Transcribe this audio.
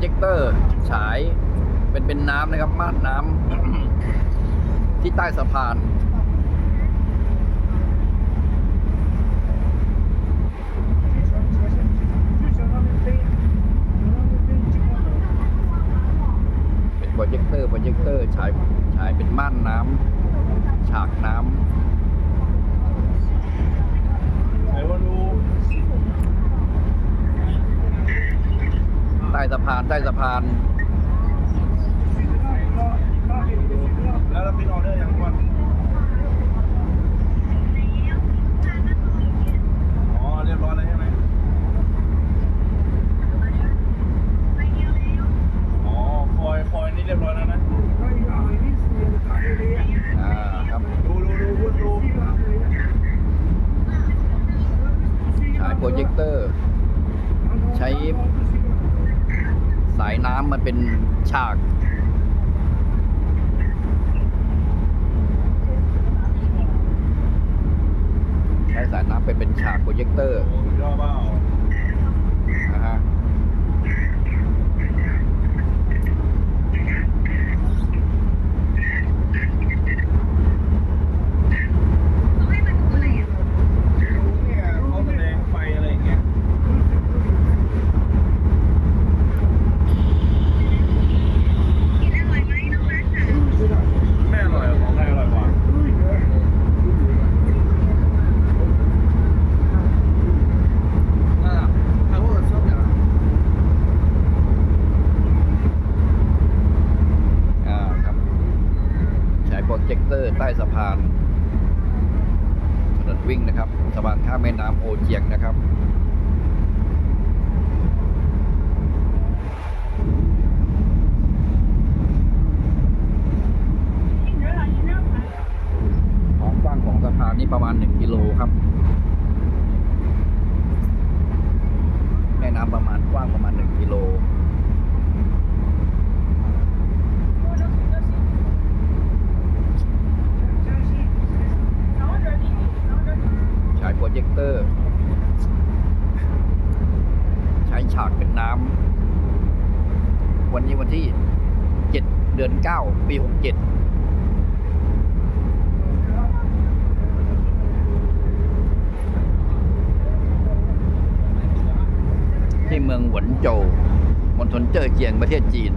เจคเตอร์ฉาย เป็นเป็นน้ำนะครับม่านน้ำที่ใต้สะพานเป็นโปรเจคเตอร์โปรเจคเตอร์ฉายฉายเป็นม่านน้ำฉากน้ไหนว่าดูำใต้สะพานใต้สะพาน แล้วเราพิมพ์ออเดอร์ยังวันอ๋อเรียบร้อยแล้วใช่ไหมอ๋อคอยคอยนี่เรียบร้อยแล้วนะ อ่าครับดูดูดูพูดดูฉายโปรเจคเตอร์ ใช้สายน้ำมันเป็นฉาก ใช้สายน้ำเป็นเป็นฉากโปรเจคเตอร์โอ้สุดยอดเปล่านะฮะ ดูเนี่ยเขาแสดงไฟอะไรอย่างเงี้ยแม่อร่อยเหรอของใครอร่อยกว่า อ่าถ้าพวกเราชอบอย่างอ่าครับ ใช้โปร เจคเตอร์ใต้สะพานถนนวิ่งนะครับสะพานข้ามแม่น้ำโอเจียงนะครับความกว้างของสะพานนี่ประมาณ 1 กิโลครับ แม่น้ำประมาณกว้างประมาณ 1 กิโล ใช้โปรเจคเตอร์ ใช้ฉากเป็นน้ำวันนี้วันที่ 7 เดือน 9 ปี 67ที่เมืองหวนโจวมณฑลเจ้อเจียงประเทศจีน